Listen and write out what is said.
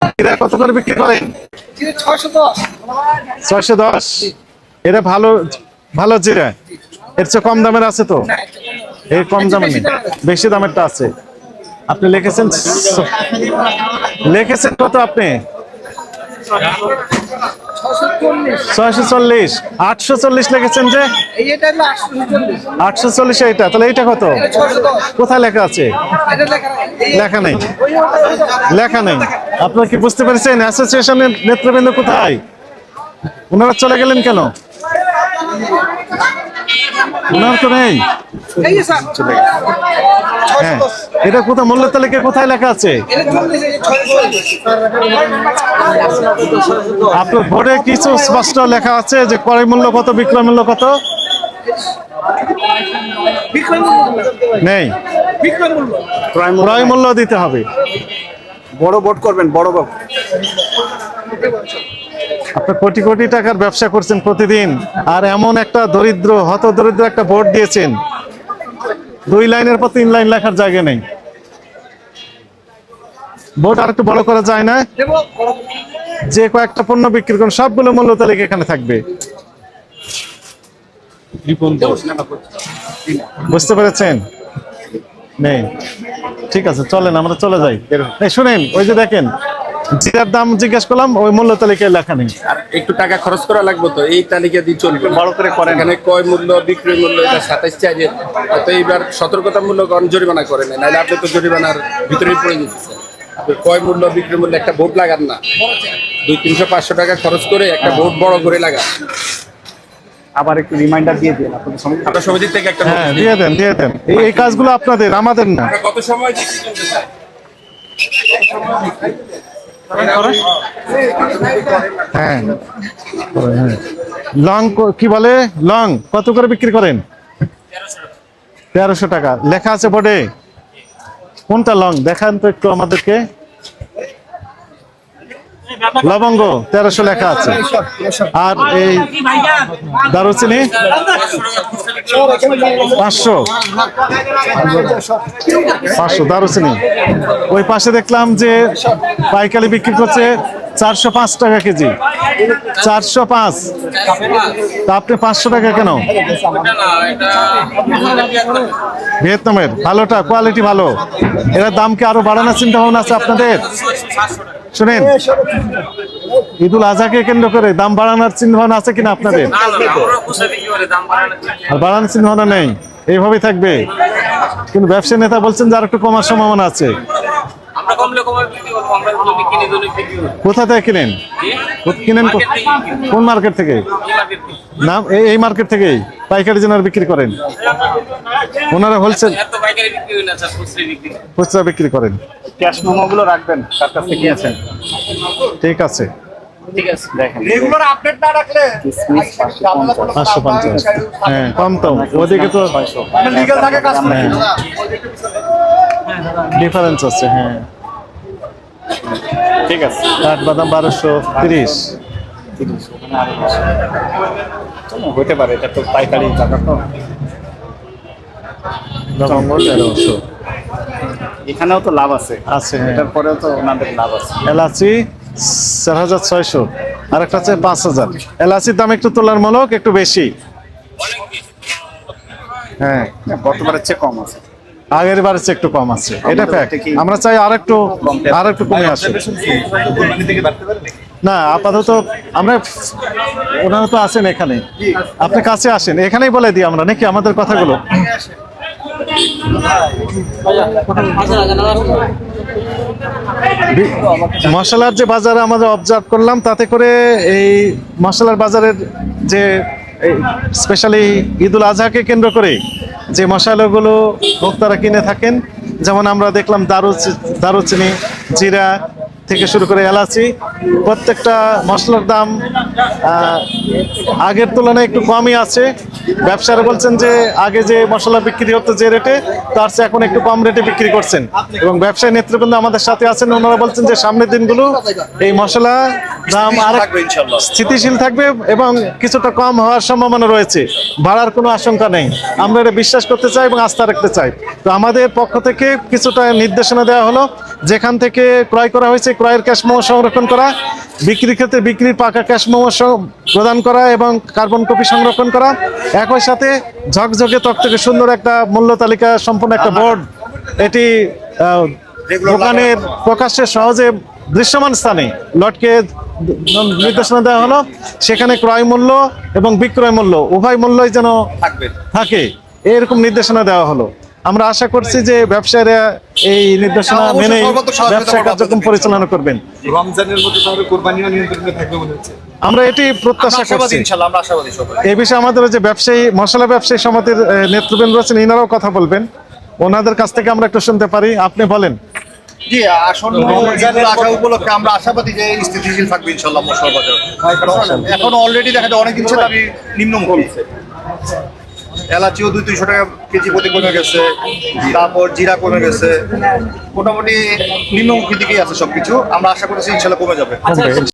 এটা কত করে বিক্রি করেন? ছয়শো দশ। এটা ভালো ভালো জিরা। এর চেয়ে কম দামের আছে তো? এর কম দামের নেই। বেশি দামেরটা আছে। আপনি লিখেছেন লিখেছেন কত আপনি? ছয়শো চল্লিশ। আটশো চল্লিশ লিখেছেন যে? আটশো চল্লিশ। এইটা তাহলে এইটা কত? কোথায় লেখা আছে? লেখা নাই। লেখা নেই। আপনারা কি বুঝতে পেরেছেন? অ্যাসোসিয়েশনের নেতৃবৃন্দ কোথায়? ওনারা চলে গেলেন কেন? ওনার তো নেই। হ্যাঁ। এটা কোথায়? মূল্য তালিকা কোথায় লেখা আছে। আপনার বোর্ডে কিছু স্পষ্ট লেখা আছে যে ক্রয় মূল্য কত বিক্রয় মূল্য কত। নেই। ক্রয় মূল্য দিতে হবে। বড় ভোট করবেন বড় ভোট। আপনি কোটি কোটি টাকার ব্যবসা করছেন প্রতিদিন আর এমন একটা দরিদ্র হত দরিদ্র একটা বোর্ড দিয়েছেন। দুই লাইনের পর তিন লাইন লেখার জায়গা নেই। বোর্ড আর একটু বড় করা যায় না। যে কয়েকটা পণ্য বিক্রি করেন, সবগুলো মূল্য তালিকা এখানে থাকবে। বুঝতে পেরেছেন? নেই। ঠিক আছে, চলেন, আমরা চলে যাই। শুনেন, ওই যে দেখেন জিরার দাম জিজ্ঞেস করলাম ওই মূল্য তালিকায় লেখা নেই। আর একটু টাকা খরচ করা লাগবে তো এই তালিকা দিয়ে চলবে। বড় করে করেন। এখানে কয় মূল্য বিক্রয় মূল্য এটা সাতাইশ চাইছে তো এইবার সতর্কতা মূল্য জরিমানা করে নেন নাহলে আপনি তো জরিমানার ভিতরেই পড়ে যেতেছেন কয় মূল্য বিক্রয় মূল্য একটা বোর্ড লাগান না। দুই তিনশো পাঁচশো টাকা খরচ করে একটা বোর্ড বড় করে লাগান। আবার একটু রিমাইন্ডার দিয়ে দিন আপনাদের আপনার সমিতি থেকে একটা হ্যাঁ দিয়ে দেন। দিয়ে দেন। এই- কাজগুলো আপনাদের আমাদের না। কত সময় দিচ্ছি জানতে চাই? হ্যাঁ। লং কি বলে? লং কত করে বিক্রি করেন? তেরোশো টাকা। লেখা আছে বোর্ডে? কোনটা লং দেখান তো একটু আমাদেরকে। লবঙ্গ তেরোশো লেখা আছে। আর এই দারুচিনি? পাঁচশো। পাঁচশো দারুচিনি। ওই পাশে দেখলাম যে পাইকারি বিক্রি করছে চারশো পাঁচ টাকা কেজি। চারশো পাঁচ। তা আপনি পাঁচশো টাকা কেন? ভিয়েতনামের। ভালোটা কোয়ালিটি ভালো। এরা দাম কি আরও বাড়ানোর চিন্তা ভাবনা আছে আপনাদের? শুনেন ঈদুল আজহাকে কেন্দ্র করে দাম বাড়ানোর চিন্তা ভাবনা আছে কিনা আপনাদের? আর বাড়ানোর চিন্তা ভাবনা নেই। এইভাবেই থাকবে? কিন্তু ব্যবসায়ী নেতা বলছেন যে আর একটু কমার সম্ভাবনা আছে। কোথা থেকে কিনেন? কো- কিনেন কো- কিনি। কোন মার্কেট থেকে? এই মার্কেট থেকে। নাম এই- এই মার্কেট থেকেই পাইকারি জেনার বিক্রি করেন। ওনারা হোলসেল এত পাইকারি বিক্রি না স্যার খুচরা বিক্রি। খুচরা বিক্রি করেন। ক্যাশ মেমোগুলো রাখবেন কার কাছ থেকে আছেন ঠিক আছে। ঠিক আছে। দেখেন। রেগুলার আপডেট না রাখলে পাঁচশো পঞ্চাশ। হ্যাঁ কম তো। ওদিকে তো লিগাল থাকে কাজ করে। হ্যাঁ। ডিফারেন্স আছে হ্যাঁ। ঠিক আছে। কাঠবাদাম বারোশো তিরিশ। হতে পারে এটা তো পাইকারি টাকা তো। তেরোশো। এখানেও তো লাভ আছে। আছে এটার পরেও তো ওনাদের লাভ আছে। এলাচি? চার হাজার ছয়শো। আর একটা আছে পাঁচ হাজার। এলাচির দাম একটু তুলনামূলক একটু বেশি। হ্যাঁ। গতবারের চেয়ে কম আছে। আগের বারের চেয়ে একটু কম আছে। এটা ফ্যাক্ট আমরা চাই আর একটু আর একটু কমে আসে। না আপাতত আমরা ওনারা তো আছেন এখানে। আপনি কাছে আসেন। এখানেই বলে দিই আমরা নাকি আমাদের কথাগুলো? বি- মশলার যে বাজার আমরা অবজার্ভ করলাম, তাতে করে এই মশলার বাজারের যে স্পেশালি ঈদুল আজহাকে কেন্দ্র করে যে মশলাগুলো ভোক্তারা কিনে থাকেন, যেমন আমরা দেখলাম দারুচি, দারুচিনি, জিরা থেকে শুরু করে এলাচি প্রত্যেকটা মশলার দাম আগের তুলনায় একটু কমই আছে। ব্যবসায়ীরা বলছেন যে আগে যে মশলা বিক্রি হতো যে রেটে তার চেয়ে এখন একটু কম রেটে বিক্রি করছেন। এবং ব্যবসায়ী নেতৃবৃন্দ আমাদের সাথে আছেন ওনারা বলছেন যে সামনের দিনগুলো এই মশলা দাম আর স্থিতিশীল থাকবে এবং কিছুটা কম হওয়ার সম্ভাবনা রয়েছে। বাড়ার কোনো আশঙ্কা নেই। আমরা এটা বিশ্বাস করতে চাই এবং আস্থা রাখতে চাই। তো আমাদের পক্ষ থেকে কিছুটা নির্দেশনা দেওয়া হলো। যেখান থেকে ক্রয় করা হয়েছে ক্রয়ের ক্যাশ মেমো সংরক্ষণ করা বিক্রির ক্ষেত্রে বিক্রির পাকা ক্যাশ মেমো প্রদান করা এবং কার্বন কপি সংরক্ষণ করা। একই সাথে ঝকঝকে থেকে সুন্দর একটা মূল্য তালিকা সম্পন্ন একটা বোর্ড এটি দোকানের প্রকাশ্যে সহজে দৃশ্যমান স্থানে লটকে নির্দেশনা দেওয়া হলো। সেখানে ক্রয় মূল্য এবং বিক্রয় মূল্য উভয় মূল্যই যেন থাকে এরকম নির্দেশনা দেওয়া হলো। আমরা আশা করছি যে ব্যবসায়ীরা এই নির্দেশনা মেনে ব্যবসা কার্যক্রম পরিচালনা করবেন। রমজানের মধ্যে তাহলে কোরবানিও নিয়ন্ত্রণে থাকবে মনে হচ্ছে। আমরা এটি প্রত্যাশা করছি। ইনশাল্লাহ আমরা আশাবাদী সবাই। এই বিষয়ে আমাদের যে ব্যবসায়ী মশলা ব্যবসায়ী সমিতির নেতৃবৃন্দ রয়েছেন ইনারাও কথা বলবেন। ওনাদের কাছ থেকে আমরা একটু শুনতে পারি। আপনি বলেন। জি আসন্ন উপলক্ষে আমরা আশাবাদী যে স্থিতিশীল থাকবে ইনশাল্লাহ মশলা বাজার। এখন অলরেডি দেখা যায় অনেক জিনিসের দাবি নিম্নমুখী। এলাচিও দুই তিনশো টাকা কেজি প্রতি কমে গেছে, তারপর জিরা কমে গেছে মোটামুটি নিম্নমুখী দিকেই আছে সবকিছু আমরা আশা করছি ইনশাল্লাহ কমে যাবে কমবে।